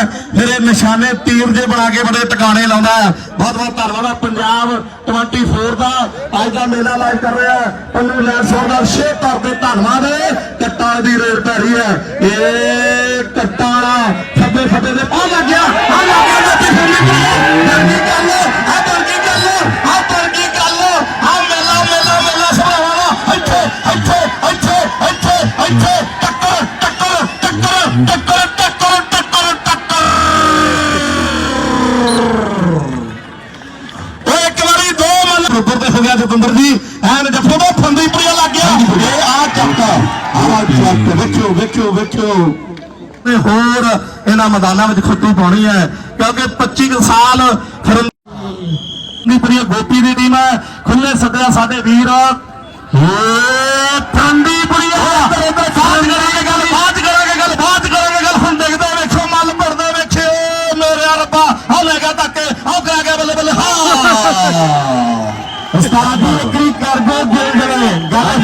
ਫਿਰ ਇਹ ਨਿਸ਼ਾਨੇ ਤੀਰ ਜੇ ਬਣਾ ਕੇ ਬੜੇ ਟਿਕਾਣੇ ਲਾਉਂਦਾ ਹੈ। ਬਹੁਤ ਬਹੁਤ ਧੰਨਵਾਦ ਹੈ ਪੰਜਾਬ 24 ਦਾ ਅੱਜ ਦਾ ਮੇਲਾ ਲਾਈਵ ਕਰ ਰਿਹਾ ਹੈ। ਪੰਨੂ ਲੈਂਸੋਰ ਦਾ ਸ਼ੇਅਰ ਤੌਰ ਧੰਨਵਾਦ ਕੱਟਾ ਦੀ ਰੇਡ ਪੈ ਰਹੀ ਹੈ। ਇਹ ਕੱਟਾ ਵਾਲਾ ਖੱਬੇ ਦੇ ਆ ਲੱਗ ਗਿਆ। ਆ ਲੱਗ ਗਿਆ ਬੱਤੀ ਫੁੱਲੀ ਬਣ ਗੱਲ ਆ ਬਣ ਗਈ ਗੱਲ ਆ ਬਣ ਗਈ ਗੱਲ ਆ ਮੇਲਾ ਮੇਲਾ ਮੇਲਾ ਸਭਾਵਾਂ ਇੱਥੇ ਇੱਥੇ ਇੱਥੇ ਇੱਥੇ ਇੱਥੇ। ਟੱਕਰ ਟੱਕਰ ਟੱਕਰ ਟੱਕਰ। ਉੱਪਰ ਤੇ ਹੋ ਗਿਆ ਜਤਿੰਦਰ ਜੀ। ਐਨ ਜੱਫੇ ਦਾ ਫੰਦੀ ਪੁਰੀਆ ਲੱਗ ਗਿਆ। ਇਹ ਆ ਚੱਕ। ਆ ਚੱਕ ਵੇਖਿਓ ਵੇਖਿਓ ਵੇਖਿਓ। ਤੇ ਹੋਰ ਇਹਨਾਂ ਮੈਦਾਨਾਂ ਵਿੱਚ ਖੱਟੂ ਪਾਉਣੀ ਹੈ ਕਿਉਂਕਿ 25 ਕੁ ਸਾਲ ਫਿਰ ਦੀ ਪ੍ਰਿയ ਗੋਪੀ ਦੀ ਟੀਮ ਹੈ। ਖੁੱਲੇ ਸੱਦਿਆ ਸਾਡੇ ਵੀਰ। ਏ ਠੰਡੀ ਪ੍ਰਿਆ ਬਾਤ ਕਰਾਂਗੇ ਗੱਲ ਬਾਤ ਕਰਾਂਗੇ ਗੱਲ ਬਾਤ ਕਰਾਂਗੇ ਗੱਲ। ਹੁਣ ਦੇਖਦੇ ਵੇਖੋ ਮੱਲ ਪੜਦੇ ਵੇਖਿਓ ਮੇਰੇ ਰੱਬਾ ਆ ਲੈ ਗਿਆ ਧੱਕੇ ਆ ਕਰਾ ਗਿਆ ਬੱਲੇ ਬੱਲੇ। ਹਾਂ। ਸਾਡੀ ਨੌਕਰੀ ਕਰ ਦੋ ਦਿਲ ਗੱਲ